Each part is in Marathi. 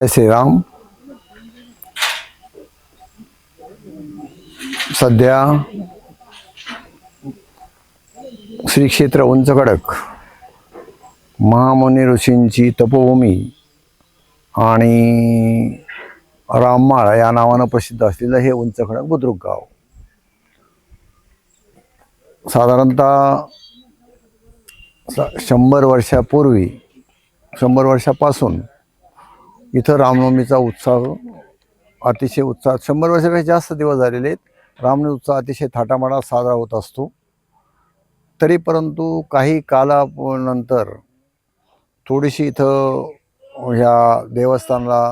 जय श्रीराम सध्या श्री क्षेत्र उंच खडक महामुनी ऋषींची तपोभूमी आणि राममाळ या नावानं प्रसिद्ध असलेलं हे उंच खडक बुद्रुक गाव. साधारणतः शंभर वर्षापूर्वी शंभर वर्षापासून इथं रामनवमीचा उत्साह अतिशय उत्साह. शंभर वर्षापेक्षा जास्त दिवस झालेले आहेत. रामनवमी उत्सव अतिशय थाटामाटात साजरा होत असतो. तरी परंतु काही कालानंतर थोडीशी इथं ह्या देवस्थानाला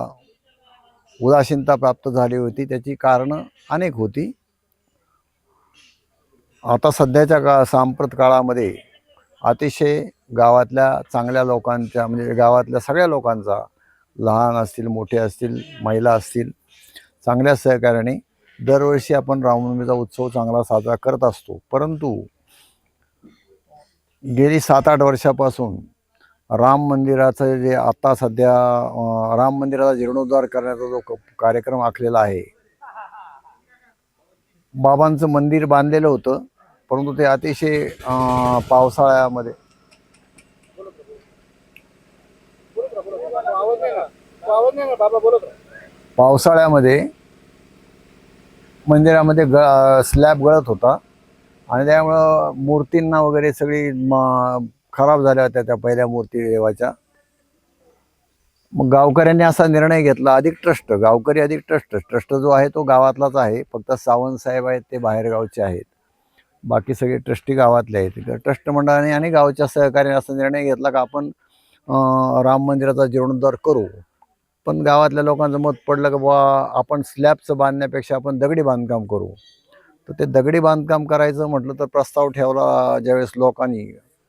उदासीनता प्राप्त झाली होती. त्याची कारणं अनेक होती. आता सध्याच्या का सांप्रत काळामध्ये अतिशय गावातल्या चांगल्या लोकांच्या म्हणजे गावातल्या सगळ्या लोकांचा लहान असतील मोठे असतील महिला असतील चांगल्या सहकार्याने दरवर्षी आपण रामनवमीचा उत्सव चांगला साजरा करत असतो. परंतु गेली सात आठ वर्षापासून राम मंदिराचं जे आता सध्या राम मंदिराचा जीर्णोद्धार करण्याचा जो कार्यक्रम आखलेला आहे बाबांचं मंदिर बांधलेलं होतं परंतु ते अतिशय पावसाळ्यामध्ये पावसाळ्यामध्ये मंदिरामध्ये ग स्लॅब गळत होता. आणि त्यामुळं मूर्तींना वगैरे सगळी खराब झाल्या होत्या त्या पहिल्या मूर्ती देवाच्या. मग गावकऱ्यांनी असा निर्णय घेतला अधिक ट्रस्ट गावकरी अधिक ट्रस्ट. ट्रस्ट जो आहे तो गावातलाच आहे फक्त सावंत साहेब आहेत ते बाहेरगावचे आहेत. बाकी सगळे ट्रस्टी गावातले आहेत. ट्रस्ट मंडळाने आणि गावच्या सहकार्याने असा निर्णय घेतला का आपण राम मंदिराचा जीर्णोद्धार करू. पण गावातल्या लोकांचं मत पडलं की बुवा आपण स्लॅबचं बांधण्यापेक्षा आपण दगडी बांधकाम करू. तर ते दगडी बांधकाम करायचं म्हटलं तर प्रस्ताव ठेवला ज्यावेळेस लोकांनी.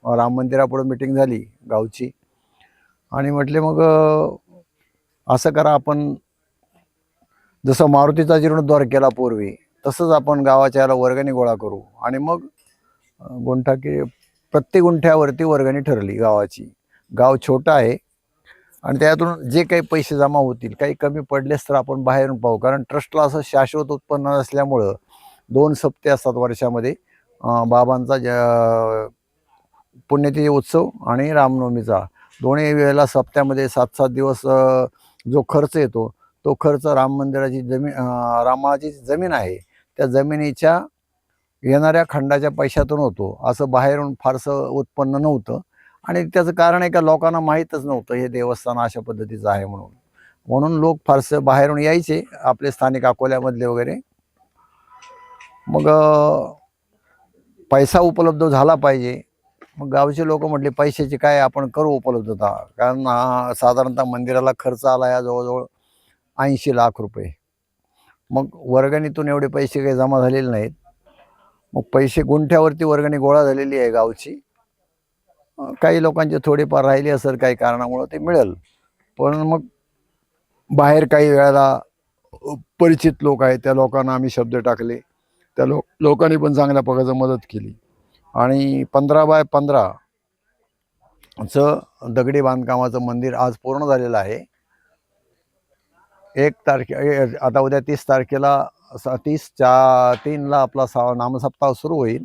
राम मंदिरापुढं मिटिंग झाली गावची. आणि म्हटले मग असं करा आपण जसं मारुतीचा जीर्णोद्धार केला पूर्वी तसंच आपण गावाच्या याला वर्गणी गोळा करू. आणि मग गुंठा की प्रत्येक गुंठ्यावरती वर्गणी ठरली गावाची. गाव छोटं आहे आणि त्यातून जे काही पैसे जमा होतील काही कमी पडलेच तर आपण बाहेरून पाहू. कारण ट्रस्टला असं शाश्वत उत्पन्न असल्यामुळं दोन सप्ते असतात वर्षामध्ये. बाबांचा ज पुण्यतिथी उत्सव आणि रामनवमीचा. दोन्ही वेळेला सप्त्यामध्ये सात सात दिवस जो खर्च येतो तो खर्च राम मंदिराची जमीन रामाची जमीन आहे. त्या जमिनीच्या येणाऱ्या खंडाच्या पैशातून होतो. असं बाहेरून फारसं उत्पन्न नव्हतं. आणि त्याचं कारण आहे का लोकांना माहीतच नव्हतं हे देवस्थान अशा पद्धतीचं आहे म्हणून. म्हणून लोक फारसं बाहेरून यायचे आपले स्थानिक अकोल्यामधले वगैरे. मग पैसा उपलब्ध झाला पाहिजे. मग गावचे लोक म्हटले पैशाची काय आपण करू उपलब्धता? कारण हा साधारणतः मंदिराला खर्च आला या जवळजवळ ऐंशी लाख रुपये. मग वर्गणीतून एवढे पैसे काही जमा झालेले नाहीत. मग पैसे गुंठ्यावरती वर्गणी गोळा झालेली आहे गावची. काही लोकांचे थोडेफार राहिले असेल काही कारणामुळं ते मिळेल. पण मग बाहेर काही वेळेला परिचित लोक आहेत त्या लोकांना आम्ही शब्द टाकले. त्या लोक लोकांनी पण चांगल्या प्रकारचं मदत केली. आणि पंधरा बाय पंधराचं दगडी बांधकामाचं मंदिर आज पूर्ण झालेलं आहे. एक तारखे ए- आता उद्या तीस तारखेला तीस चा तीनला आपला सा नामसप्ताह सुरू होईल.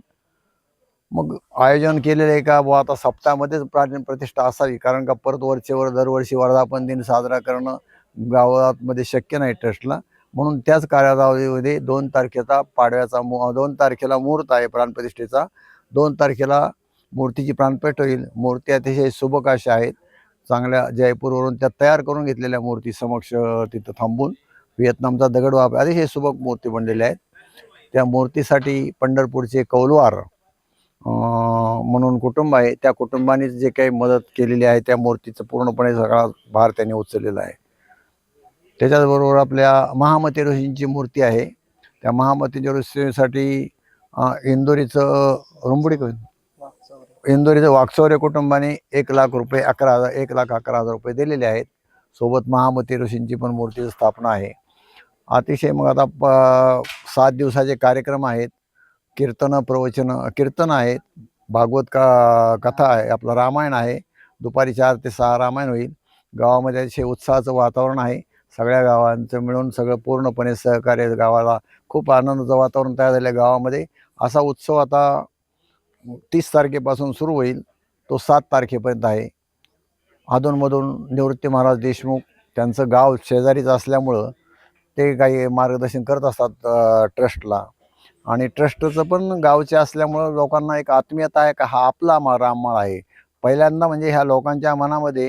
मग आयोजन केलेलं आहे का? बुवा आता सप्ताहामध्येच प्राचीन प्रतिष्ठा असावी कारण का परत वरचेवर दरवर्षी वर्धापन दिन साजरा करणं गावामध्ये शक्य नाही ट्रस्टला. म्हणून त्याच कार्यालयामध्ये दोन तारखेचा पाडव्याचा मु दोन तारखेला मुहूर्त आहे प्राणप्रतिष्ठेचा. दोन तारखेला मूर्तीची प्राणपेठ होईल. मूर्ती अतिशय सुबक अशा आहेत. चांगल्या जयपूरवरून त्या तयार करून घेतलेल्या मूर्ती समक्ष तिथं थांबून व्हिएतनामचा दगड वापर अतिशय सुबक मूर्ती बनलेल्या आहेत. त्या मूर्तीसाठी पंढरपूरचे कौलवार म्हणून कुटुंब आहे. त्या कुटुंबाने जे काही मदत केलेली आहे त्या मूर्तीचं पूर्णपणे सगळा भार त्यांनी उचललेला आहे. त्याच्याचबरोबर आपल्या महामती ऋषींची मूर्ती आहे. त्या महामती ऋषीसाठी इंदोरीचं रुंबडी इंदोरीचं वाकचौरे कुटुंबाने एक लाख रुपये अकरा हजार एक लाख अकरा हजार रुपये दिलेले आहेत. सोबत महामती ऋषींची पण मूर्तीची स्थापना आहे. अतिशय मग आता प सात दिवसाचे कार्यक्रम आहेत. कीर्तनं प्रवचनं कीर्तन आहेत भागवत का कथा आहे आपलं रामायण आहे. दुपारी चार ते सहा रामायण होईल. गावामध्ये असे उत्साहाचं वातावरण आहे. सगळ्या गावांचं मिळून सगळं पूर्णपणे सहकार्य गावाला खूप आनंदाचं वातावरण तयार झालं आहे गावामध्ये. असा उत्सव आता तीस तारखेपासून सुरू होईल. तो सात तारखेपर्यंत आहे. अधूनमधून निवृत्ती महाराज देशमुख त्यांचं गाव शेजारीच असल्यामुळं ते काही मार्गदर्शन करत असतात ट्रस्टला. आणि ट्रस्टचं पण गावचे असल्यामुळं लोकांना एक आत्मीयता आहे का हा आपला मा राममाळ आहे. पहिल्यांदा म्हणजे ह्या लोकांच्या मनामध्ये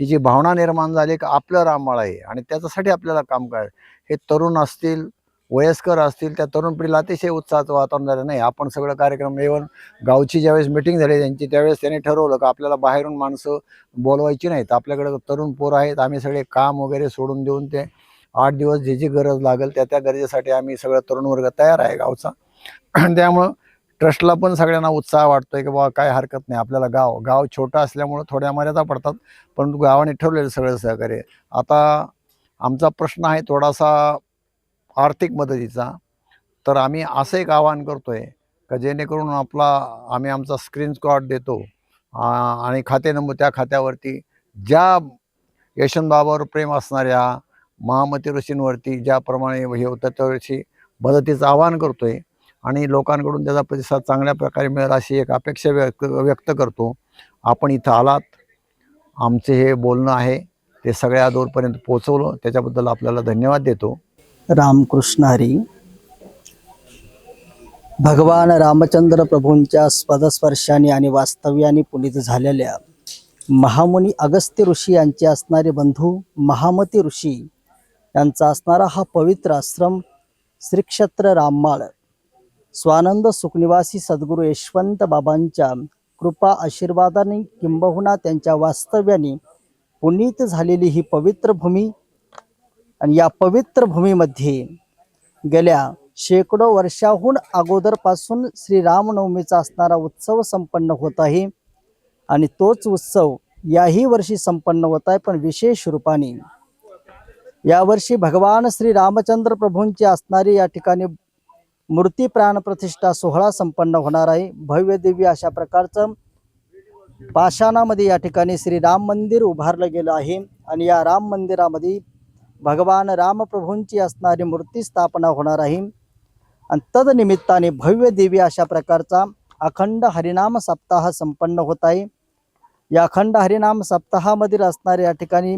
ही जी भावना निर्माण झाली का आपलं राममाळ आहे आणि त्याच्यासाठी आपल्याला काम करायचं हे तरुण असतील वयस्कर असतील त्या तरुण पिढीला अतिशय उत्साहाचं वातावरण झालं. नाही आपण सगळं कार्यक्रम येऊन गावची ज्यावेळेस मिटिंग झाली त्यांची त्यावेळेस त्यांनी ठरवलं का आपल्याला बाहेरून माणसं बोलवायची नाहीत. आपल्याकडे तरुण पोरं आहेत आम्ही सगळे काम वगैरे सोडून देऊन ते आठ दिवस जे जी गरज लागेल त्या त्या गरजेसाठी आम्ही सगळं तरुण वर्ग तयार आहे गावचा. त्यामुळं ट्रस्टला पण सगळ्यांना उत्साह वाटतोय की बाबा काय हरकत नाही. आपल्याला गाव गाव छोटं असल्यामुळं थोड्या मर्यादा पडतात परंतु गावाने ठरवलेलं सगळं सहकार्य आता आमचा प्रश्न आहे थोडासा आर्थिक मदतीचा. तर आम्ही असं एक आवाहन करतोय का जेणेकरून आपला आम्ही आमचा स्क्रीन स्कॉट देतो आणि खाते नंबर त्या खात्यावरती ज्या यशवंतबाबावर प्रेम असणाऱ्या महामती ऋषींवरती ज्याप्रमाणे हे होतं त्यावर्षी मदतीचं आवाहन करतोय. आणि लोकांकडून त्याचा प्रतिसाद चांगल्या प्रकारे मिळेल अशी एक अपेक्षा व्यक्त व्यक्त करतो. आपण इथं आलात. आमचे हे बोलणं आहे. ते सगळ्या दूरपर्यंत पोचवलं त्याच्याबद्दल आपल्याला धन्यवाद देतो. रामकृष्ण हरी. भगवान रामचंद्र प्रभूंच्या पदस्पर्शाने आणि वास्तव्याने पुनीत झालेल्या महामुनी अगस्त्य ऋषी यांचे असणारे बंधू महामती ऋषी यांचा असणारा हा पवित्र आश्रम श्रीक्षेत्र राममाळ. स्वानंद सुखनिवासी सद्गुरू यशवंत बाबांच्या कृपा आशीर्वादाने किंबहुना त्यांच्या वास्तव्याने पुनीत झालेली ही पवित्र भूमी आणि या पवित्र भूमीमध्ये गेल्या शेकडो वर्षाहून अगोदरपासून श्री रामनवमीचा असणारा उत्सव संपन्न होत आहे आणि तोच उत्सव याही वर्षी संपन्न होत आहे पण विशेष रूपाने. यावर्षी भगवान श्री रामचंद्र प्रभूंची असणारी या ठिकाणी मूर्ती प्राणप्रतिष्ठा सोहळा संपन्न होणार आहे. भव्य दिव्य अशा प्रकारचं पाषाणामध्ये या ठिकाणी श्री राम मंदिर उभारलं गेलं आहे आणि या राम मंदिरामध्ये भगवान रामप्रभूंची असणारी मूर्ती स्थापना होणार आहे. आणि तदनिमित्ताने भव्य दिव्य अशा प्रकारचा अखंड हरिनाम सप्ताह संपन्न होत आहे. या अखंड हरिनाम सप्ताहामधील असणारे या ठिकाणी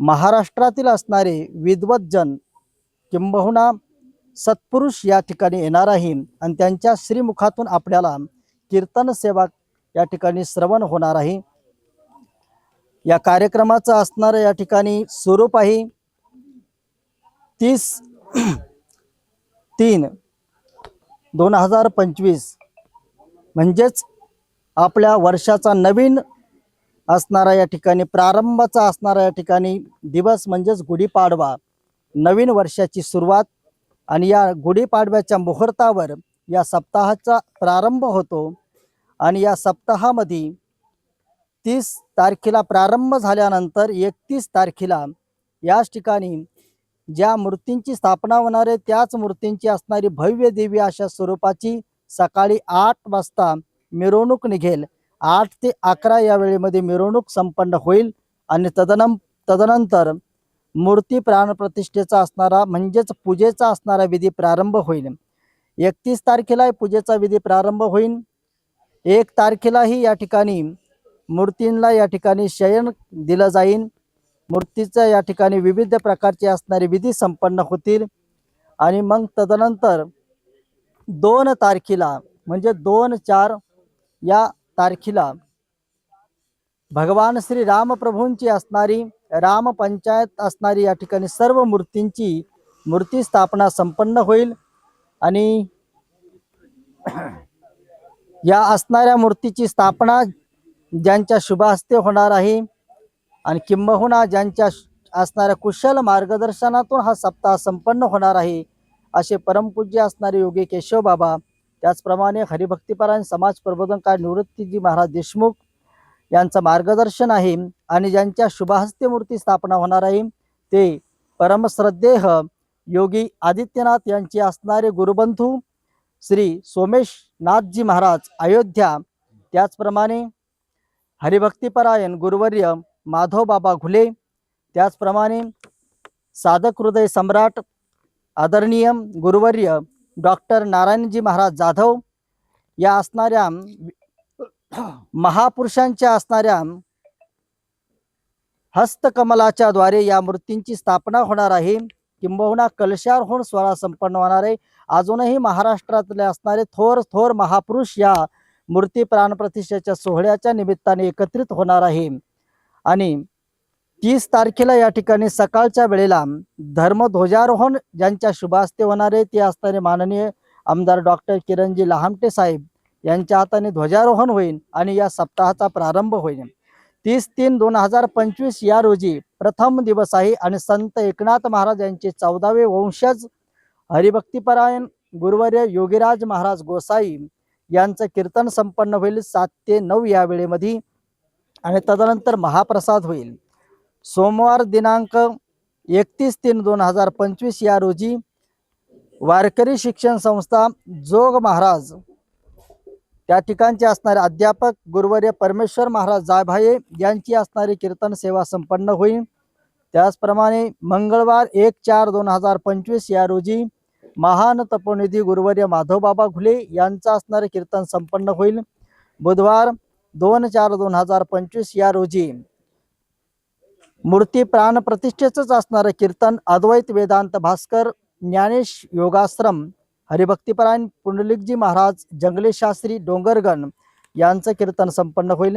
महाराष्ट्रातील असणारे विद्वज्जन किंबहुना सत्पुरुष या ठिकाणी येणार आहे आणि त्यांच्या श्रीमुखातून आपल्याला कीर्तन सेवा या ठिकाणी श्रवण होणार आहे या कार्यक्रमाचं असणारं या ठिकाणी स्वरूप आहे. तीस तीन दोन हजार पंचवीस. म्हणजेच आपल्या वर्षाचा नवीन असणारा या ठिकाणी प्रारंभाचा असणारा या ठिकाणी दिवस म्हणजेच गुढीपाडवा. नवीन वर्षाची सुरुवात आणि या गुढीपाडव्याच्या मुहूर्तावर या सप्ताहाचा प्रारंभ होतो. आणि या सप्ताहामध्ये तीस तारखेला प्रारंभ झाल्यानंतर एकतीस तारखेला याच ठिकाणी ज्या मूर्तींची स्थापना होणार आहे त्याच मूर्तींची असणारी भव्य देवी अशा स्वरूपाची सकाळी आठ वाजता मिरवणूक निघेल. आठ ते अकरा या वेळेमध्ये मिरवणूक संपन्न होईल आणि तदनं तदनंतर मूर्ती प्राणप्रतिष्ठेचा असणारा म्हणजेच पूजेचा असणारा विधी प्रारंभ होईल. एकतीस तारखेला पूजेचा विधी प्रारंभ होईल. एक तारखेलाही या ठिकाणी मूर्तींना या ठिकाणी शयन दिलं जाईल. मूर्तीचा या ठिकाणी विविध प्रकारचे असणारे विधी संपन्न होतील. आणि मग तदनंतर दोन तारखेला म्हणजे दोन चार या तारखेला भगवान श्री रामप्रभूंची असणारी राम पंचायत असणारी या ठिकाणी सर्व मूर्तींची मूर्ती स्थापना संपन्न होईल. आणि या असणाऱ्या मूर्तीची स्थापना ज्यांच्या शुभहस्ते होणार आहे आणि किंबहुना ज्यांच्या असणाऱ्या कुशल मार्गदर्शनातून हा सप्ताह संपन्न होणार आहे असे परमपूज्य असणारे योगी केशव बाबा त्याचप्रमाणे हरिभक्तीपरायण समाज प्रबोधनकार निवृत्तीजी महाराज देशमुख यांचं मार्गदर्शन आहे आणि ज्यांच्या शुभहस्ते मूर्ती स्थापना होणार आहे ते परमश्रद्धेह योगी आदित्यनाथ यांचे असणारे गुरुबंधू श्री सोमेश नाथजी महाराज अयोध्या. त्याचप्रमाणे हरिभक्तीपरायण गुरुवर्य माधवबाबा घुले. त्याचप्रमाणे साधक हृदय सम्राट आदरणीय गुरुवर्य डॉक्टर नारायणजी महाराज जाधव या असणाऱ्या महापुरुषांच्या असणाऱ्या हस्तकमलाच्या द्वारे या मूर्तींची स्थापना होणार आहे. किंबहुना कलशारोहण सोहळा संपन्न होणार आहे. अजूनही महाराष्ट्रातले असणारे थोर थोर महापुरुष या मूर्ती प्राणप्रतिष्ठेच्या सोहळ्याच्या निमित्ताने एकत्रित होणार आहे. आणि तीस तारखेला या ठिकाणी सकाळच्या वेळेला धर्मध्वजारोहण ज्यांच्या शुभास्ते होणार आहे ते असणारे माननीय आमदार डॉक्टर किरणजी लहामटे साहेब यांच्या हाताने ध्वजारोहण होईल आणि या सप्ताहाचा प्रारंभ होईल. तीस तीन दोन हजार पंचवीस या रोजी प्रथम दिवस आहे आणि संत एकनाथ महाराज यांचे चौदावे वंशज हरिभक्तीपरायण गुरुवर्य योगीराज महाराज गोसाई यांचं कीर्तन संपन्न होईल सात ते नऊ या वेळेमध्ये आणि तदनंतर महाप्रसाद होईल. सोमवार दिनांक एकतीस तीन दोन हजार पंचवीस या रोजी वारकरी शिक्षण संस्था जोग महाराज त्या ठिकाणचे असणारे अध्यापक गुरुवर्य परमेश्वर महाराज जायभाये यांची असणारी कीर्तन सेवा संपन्न होईल. त्याचप्रमाणे मंगळवार एक चार दोन हजार पंचवीस या रोजी महान तपोनिधी गुरुवर्य माधवबाबा घुले यांचं असणारे कीर्तन संपन्न होईल. बुधवार दोन चार दोन हजार पंचवीस या रोजी मूर्ती प्राण प्रतिष्ठेचंच असणारं कीर्तन अद्वैत वेदांत भास्कर ज्ञानेश योगाश्रम हरिभक्तीपरायण पुंडलिकजी महाराज जंगले शास्त्री डोंगरगण यांचं कीर्तन संपन्न होईल.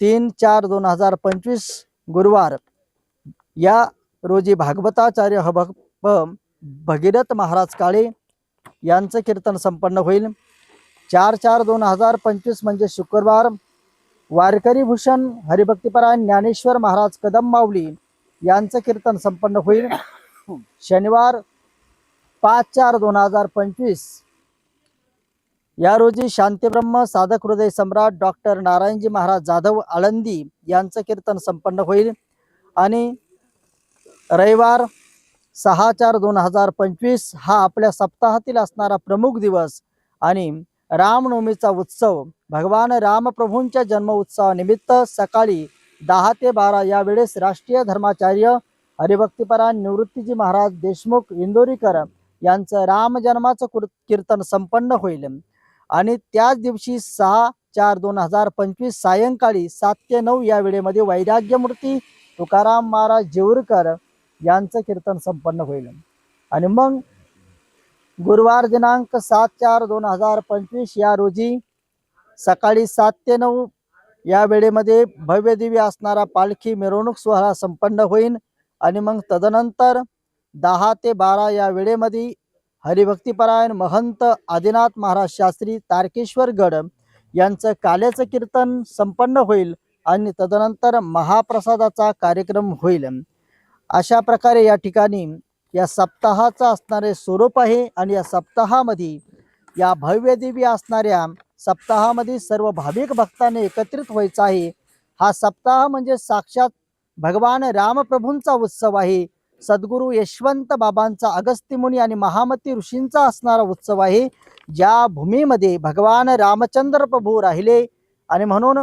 तीन चार दोन हजार पंचवीस गुरुवार या रोजी भागवताचार्य ह भगीरथ महाराज काळे यांचं कीर्तन संपन्न होईल. चार चार दोन हजार पंचवीस म्हणजे शुक्रवार वारकरी भूषण हरिभक्तीपरायण ज्ञानेश्वर महाराज कदम माऊली यांचं कीर्तन संपन्न होईल. शनिवार पाच चार दोन हजार पंचवीस. या रोजी शांतीब्रह्म साधक हृदय सम्राट डॉक्टर नारायणजी महाराज जाधव आळंदी यांचं कीर्तन संपन्न होईल. आणि रविवार सहा चार दोन हजार पंचवीस हा आपल्या सप्ताहातील असणारा प्रमुख दिवस आणि रामनवमीचा उत्सव भगवान रामप्रभूंच्या जन्म उत्सवानिमित्त सकाळी दहा ते बारा या वेळेस राष्ट्रीय धर्माचार्य हरिभक्तीपरा निवृत्तीजी महाराज देशमुख इंदोरीकर यांचं राम जन्माचं कुर- कीर्तन संपन्न होईल. आणि त्याच दिवशी सहा चार दोन हजार पंचवीस सायंकाळी सात ते नऊ या वेळेमध्ये वैराग्यमूर्ती तुकाराम महाराज जेऊरकर यांचं कीर्तन संपन्न होईल. आणि मग गुरुवार दिनांक सात चार दोन हजार पंचवीस या रोजी सकाळी सात ते नऊ. या वेळेमध्ये भव्य दिव्य असणारा पालखी मिरवणूक सोहळा संपन्न होईल आणि मग तदनंतर दहा ते बारा या वेळेमध्ये हरिभक्तीपरायण महंत आदिनाथ महाराज शास्त्री तारकेश्वर गड यांचं काल्याचं कीर्तन संपन्न होईल आणि तदनंतर महाप्रसादाचा कार्यक्रम होईल. अशा प्रकारे या ठिकाणी या सप्ताहाचं असणारे स्वरूप आहे आणि या सप्ताहामध्ये या भव्य असणाऱ्या सप्ताहामध्ये सर्व भाविक भक्तांनी एकत्रित व्हायचं आहे. हा सप्ताह म्हणजे साक्षात भगवान रामप्रभूंचा उत्सव आहे. सद्गुरू यशवंत बाबांचा अगस्त्यमुनी आणि महामती ऋषींचा असणारा उत्सव आहे. ज्या भूमीमध्ये भगवान रामचंद्र प्रभू राहिले आणि म्हणून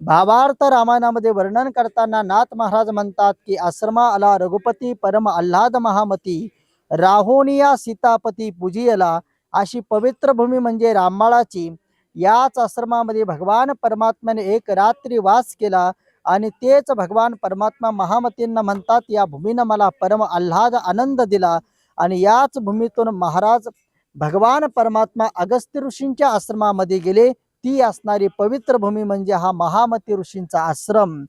भावार्थ रामायणामध्ये वर्णन करताना नाथ महाराज म्हणतात की आश्रमा आला रघुपती परम आल्हाद महामती राहोनिया सीतापती पूजियला अशी पवित्र भूमी म्हणजे राममाळाची याच आश्रमामध्ये भगवान परमात्म्याने एक रात्री वास केला आणि तेच भगवान परमात्मा महामतींना म्हणतात या भूमीनं मला परम आल्हाद आनंद दिला. आणि याच भूमीतून महाराज भगवान परमात्मा अगस्त्य ऋषींच्या आश्रमामध्ये गेले. ती असणारी पवित्र भूमी म्हणजे हा महामती ऋषींचा आश्रम.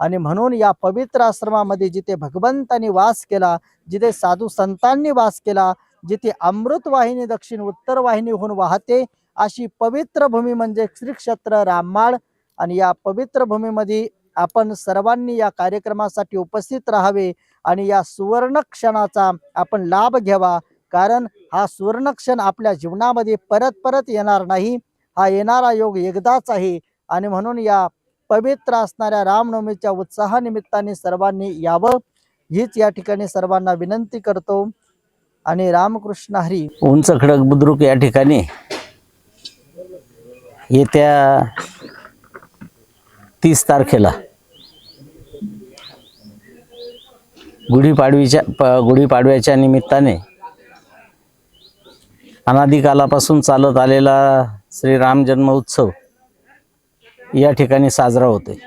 आणि म्हणून या पवित्र आश्रमामध्ये जिथे भगवंतांनी वास केला जिथे साधू संतांनी वास केला जिथे अमृत वाहिनी दक्षिण उत्तर वाहिनी होऊन वाहते अशी पवित्र भूमी म्हणजे श्री क्षेत्र राममाळ. आणि या पवित्र भूमीमध्ये आपण सर्वांनी या कार्यक्रमासाठी उपस्थित राहावे आणि या सुवर्ण क्षणाचा आपण लाभ घ्यावा. कारण हा सुवर्ण क्षण आपल्या जीवनामध्ये परत परत येणार नाही. हा येणारा योग एकदाच आहे. आणि म्हणून या पवित्र असणाऱ्या रामनवमीच्या उत्साहानिमित्ताने सर्वांनी यावं. हीच या ठिकाणी सर्वांना विनंती करतो. आणि रामकृष्ण हरी. उंच खडक बुद्रुक या ठिकाणी येत्या तीस तारखेला गुढीपाडवीच्या प गुढीपाडव्याच्या निमित्ताने अनादिकालापासून चालत आलेला श्रीराम जन्म उत्सव या ठिकाणी साजरा होते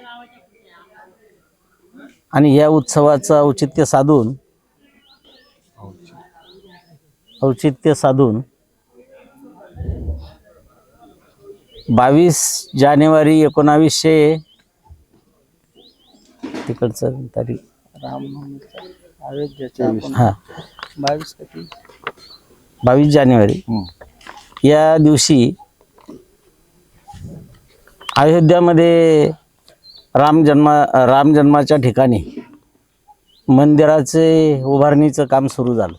आणि या उत्सवाचं औचित्य साधून औचित्य साधून बावीस जानेवारी एकोणावीसशे तिकडचं तारीख हां. बावीस बावीस जानेवारी. या दिवशी अयोध्यामध्ये राम जन्मा राम जन्माच्या ठिकाणी मंदिराचे उभारणीचं काम सुरू झालं.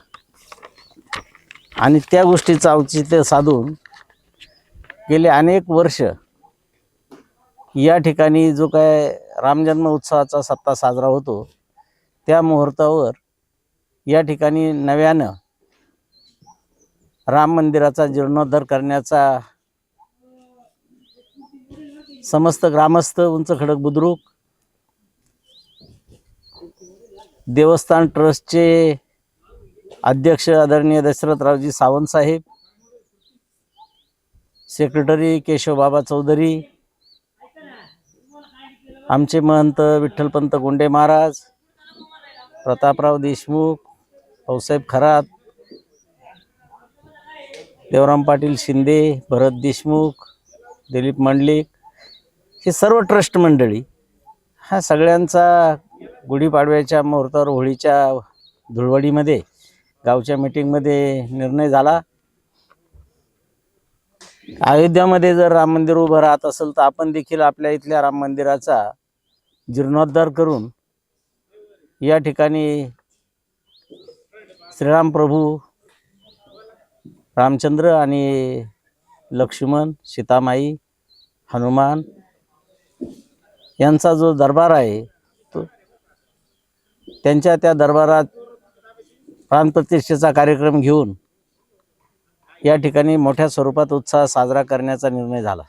आणि त्या गोष्टीचं औचित्य साधून गेले अनेक वर्ष या ठिकाणी जो काय रामजन्म उत्सवाचा सप्ताह साजरा होतो त्या मुहूर्तावर या ठिकाणी नव्यानं राम मंदिराचा जीर्णोद्धार करण्याचा समस्त ग्रामस्थ उंच खडक बुद्रुक देवस्थान ट्रस्टचे अध्यक्ष आदरणीय दशरथरावजी सावंत साहेब सेक्रेटरी केशवबाबा चौधरी आमचे महंत विठ्ठलपंत गोंडे महाराज प्रतापराव देशमुख भाऊसाहेब खरात देवराम पाटील शिंदे भरत देशमुख दिलीप मंडलिक हे सर्व ट्रस्ट मंडळी हा सगळ्यांचा गुढीपाडव्याच्या मुहूर्तावर होळीच्या धुळवडीमध्ये गावच्या मीटिंगमध्ये निर्णय झाला. अयोध्यामध्ये जर राम मंदिर उभं राहत असेल तर आपण देखील आपल्या इथल्या राम मंदिराचा जीर्णोद्धार करून या ठिकाणी श्रीराम प्रभू रामचंद्र आणि लक्ष्मण सीतामाई हनुमान यांचा जो दरबार आहे तो त्यांच्या त्या दरबारात प्राणप्रतिष्ठेचा कार्यक्रम घेऊन या ठिकाणी मोठ्या स्वरूपात उत्साह साजरा करण्याचा निर्णय झाला.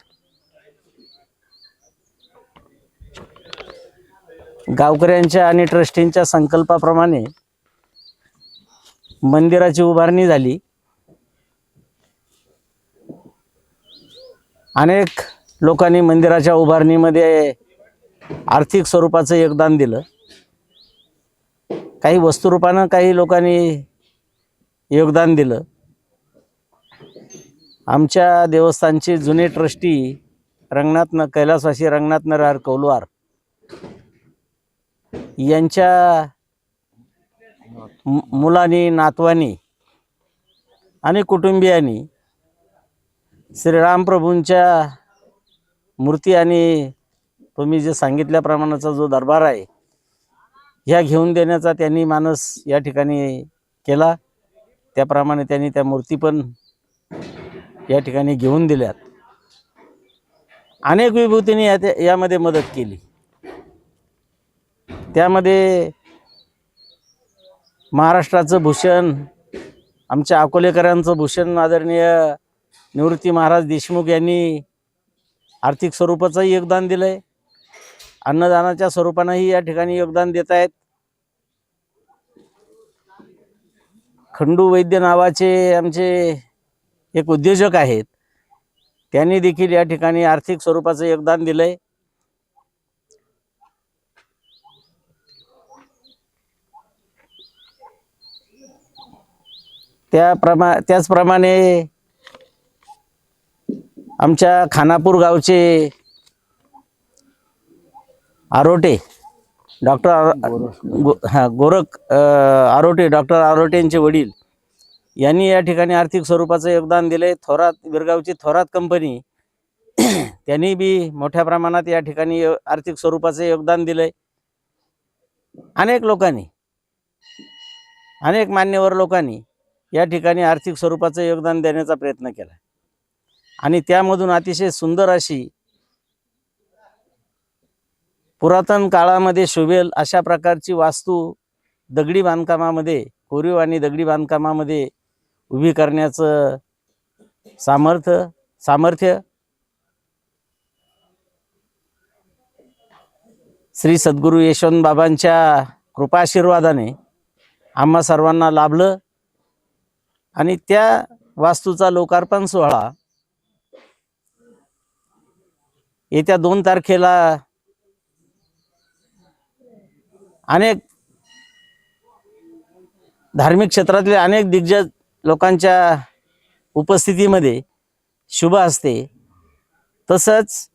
गावकऱ्यांच्या आणि ट्रस्टींच्या संकल्पाप्रमाणे मंदिराची उभारणी झाली. अनेक लोकांनी मंदिराच्या उभारणीमध्ये आर्थिक स्वरूपाचं योगदान दिलं. काही वस्तुरूपानं काही लोकांनी योगदान दिलं. आमच्या देवस्थानचे जुने ट्रस्टी रंगनाथन कैलासवासी रंगनाथ नरहर कौलवार यांच्या मु- मुलांनी नातवानी आणि कुटुंबियांनी श्रीराम प्रभूंच्या मूर्ती आणि तुम्ही जे सांगितल्याप्रमाणाचा जो दरबार आहे ह्या घेऊन देण्याचा त्यांनी मानस या ठिकाणी केला. त्याप्रमाणे त्यांनी त्या मूर्ती पण या ठिकाणी घेऊन दिल्यात. अनेक विभूतींनी या यामध्ये मदत केली. त्यामध्ये महाराष्ट्राचं भूषण आमच्या अकोलेकरांचं भूषण आदरणीय निवृत्ती महाराज देशमुख यांनी आर्थिक स्वरूपाचंही योगदान दिलं आहे अन्नदानाच्या स्वरूपानंही या ठिकाणी योगदान देत आहेत खंडू वैद्य नावाचे आमचे एक उद्योजक आहेत. त्यांनी देखील या ठिकाणी आर्थिक स्वरूपाचं योगदान दिलं आहे त्याप्रमा त्याचप्रमाणे आमच्या खानापूर गावचे आरोटे डॉक्टर गो हां गोरख आरोटे डॉक्टर आरोटेंचे वडील यांनी या ठिकाणी आर्थिक स्वरूपाचं योगदान दिले थोरात विरगावची थोरात कंपनी त्यांनी बी मोठ्या प्रमाणात या ठिकाणी आर्थिक स्वरूपाचं योगदान दिलंय. अनेक लोकांनी अनेक मान्यवर लोकांनी या ठिकाणी आर्थिक स्वरूपाचं योगदान देण्याचा प्रयत्न केला. आणि त्यामधून अतिशय सुंदर अशी पुरातन काळामध्ये शोभेल अशा प्रकारची वास्तू दगडी बांधकामामध्ये कोरीव आणि दगडी बांधकामामध्ये उभी करण्याचं सामर्थ्य सामर्थ्य. श्री सद्गुरू यशवंत बाबांच्या कृपाशीर्वादाने आम्हा सर्वांना लाभलं आणि त्या वास्तूचा लोकार्पण सोहळा येत्या दोन तारखेला अनेक धार्मिक क्षेत्रातले अनेक दिग्गज लोकांच्या उपस्थितीमध्ये शुभ असते. तसंच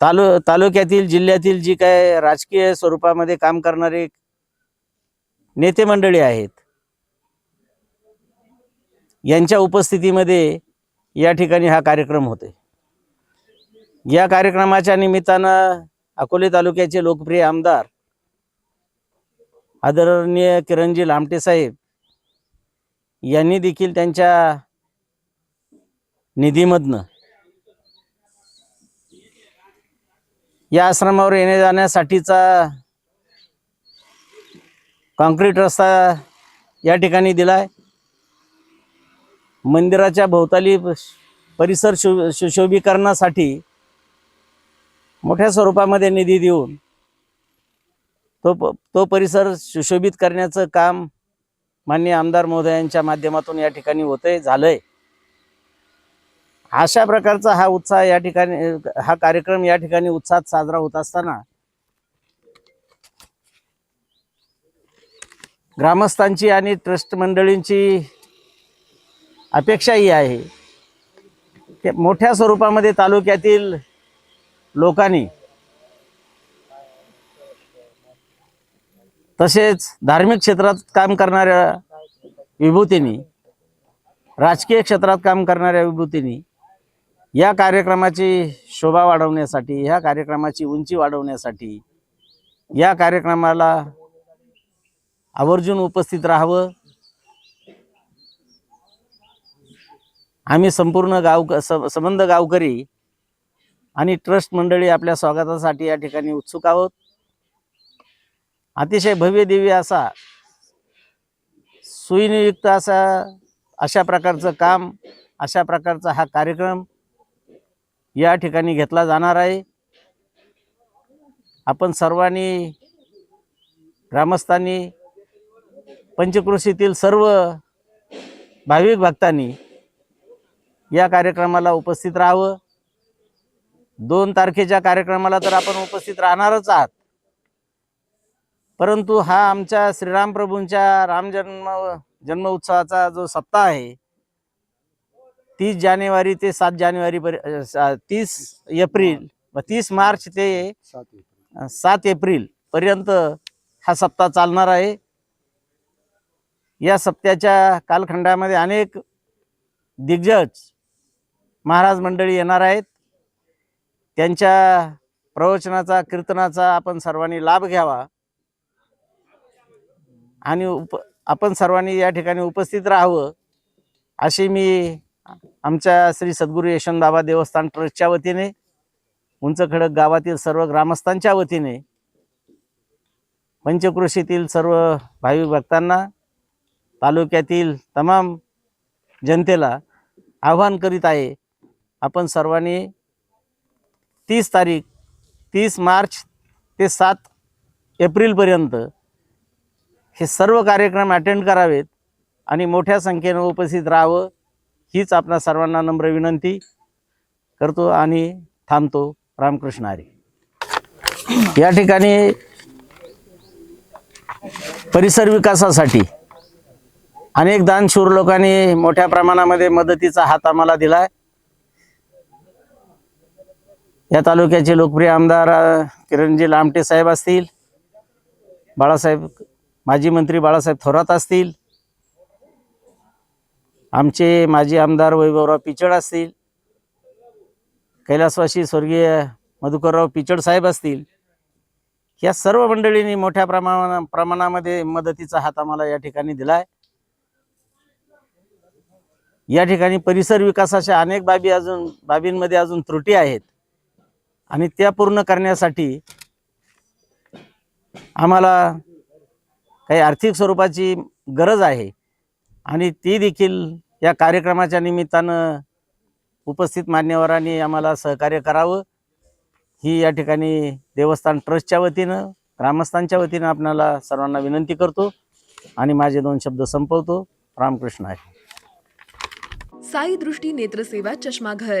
तालु तालुक्यातील जिल्ह्यातील जी काय राजकीय स्वरूपामध्ये काम करणारे नेते मंडळी आहेत यांच्या उपस्थितीमध्ये या ठिकाणी हा कार्यक्रम होते या कार्यक्रमाच्या निमित्तानं अकोले तालुक्याचे लोकप्रिय आमदार आदरणीय किरणजी लामटे साहेब यांनी देखील त्यांच्या निधीमधनं या आश्रमावर येण्या जाण्यासाठीचा कॉन्क्रीट रस्ता या ठिकाणी दिलाय मंदिराच्या भोवताली परिसर शु सुशोभीकरणासाठी मोठ्या स्वरूपामध्ये निधी देऊन तो प तो परिसर सुशोभित करण्याचं काम माननीय आमदार महोदयांच्या माध्यमातून या ठिकाणी होतंय झालंय. अशा प्रकारचा हा उत्साह या ठिकाणी हा कार्यक्रम या ठिकाणी उत्साहात साजरा होत असताना ग्रामस्थांची आणि ट्रस्ट मंडळींची अपेक्षा ही आहे. की मोठ्या स्वरूपामध्ये तालुक्यातील लोकांनी तसेच धार्मिक क्षेत्रात काम करणाऱ्या विभूतींनी राजकीय क्षेत्रात काम करणाऱ्या विभूतींनी या कार्यक्रमाची शोभा वाढवण्यासाठी ह्या कार्यक्रमाची उंची वाढवण्यासाठी या कार्यक्रमाला आवर्जून उपस्थित राहावं. आम्ही संपूर्ण गाव संबंध गावकरी आणि ट्रस्ट मंडळी आपल्या स्वागतासाठी या ठिकाणी उत्सुक आहोत. अतिशय भव्य दिव्य असा सुईनियुक्त असा अशा प्रकारचं काम अशा प्रकारचा हा कार्यक्रम या ठिकाणी घेतला जाणार आहे. आपण सर्वांनी ग्रामस्थांनी पंचकृषीतील सर्व भाविक भक्तांनी या कार्यक्रमाला उपस्थित राहावं. दोन तारखेच्या कार्यक्रमाला तर आपण उपस्थित राहणारच आहात. परंतु हा आमच्या श्रीराम प्रभूंच्या राम जन्म जन्म उत्सवाचा जो सप्ताह आहे तीस जानेवारी ते सात जानेवारी पर्यंत तीस एप्रिल व तीस मार्च ते सात एप्रिल पर्यंत हा सप्ताह चालणार आहे. या सप्त्याच्या कालखंडामध्ये अनेक दिग्गज महाराज मंडळी येणार आहेत. त्यांच्या प्रवचनाचा कीर्तनाचा आपण सर्वांनी लाभ घ्यावा. आणि उप आपण सर्वांनी या ठिकाणी उपस्थित राहावं अशी मी आमच्या श्री सद्गुरू यशवंतबाबा देवस्थान ट्रस्टच्या वतीने उंच खडक गावातील सर्व ग्रामस्थांच्या वतीने पंचकृषीतील सर्व भाविक भक्तांना तालुक्यातील तमाम जनतेला आव्हान करीत आहे आपण सर्वांनी तीस तारीख तीस मार्च ते सात एप्रिलपर्यंत हे सर्व कार्यक्रम अटेंड करावेत आणि मोठ्या संख्येनं उपस्थित राहावं हीच आपणा सर्वांना नम्र विनंती करतो आणि थांबतो. रामकृष्ण हरी. या ठिकाणी परिसर विकासासाठी अनेक दानशूर लोकांनी मोठ्या प्रमाणामध्ये मदतीचा हात आम्हाला दिलाय. या तालुक्याचे लोकप्रिय आमदार किरणजी लामटे साहेब असतील बाळासाहेब माजी मंत्री बाळासाहेब थोरात असतील. आमचे माजी आमदार वैभवराव पिचड असतील. कैलासवासी स्वर्गीय मधुकरराव पिचड साहेब असतील. या सर्व मंडळींनी मोठ्या प्रमाणा प्रमाणामध्ये मदतीचा हात आम्हाला या ठिकाणी दिलाय. या ठिकाणी परिसर विकासाच्या अनेक बाबी अजून बाबींमध्ये अजून त्रुटी आहेत. आणि त्या पूर्ण करण्यासाठी आम्हाला काही आर्थिक स्वरूपाची गरज आहे. आणि ती देखील या कार्यक्रमाच्या निमित्तानं उपस्थित मान्यवरांनी आम्हाला सहकार्य करावं. ही या ठिकाणी देवस्थान ट्रस्टच्या वतीनं ग्रामस्थांच्या वतीनं आपणाला सर्वांना विनंती करतो. आणि माझे दोन शब्द संपवतो. रामकृष्ण आहे. साई दृष्टी नेत्रसेवा चष्माघर.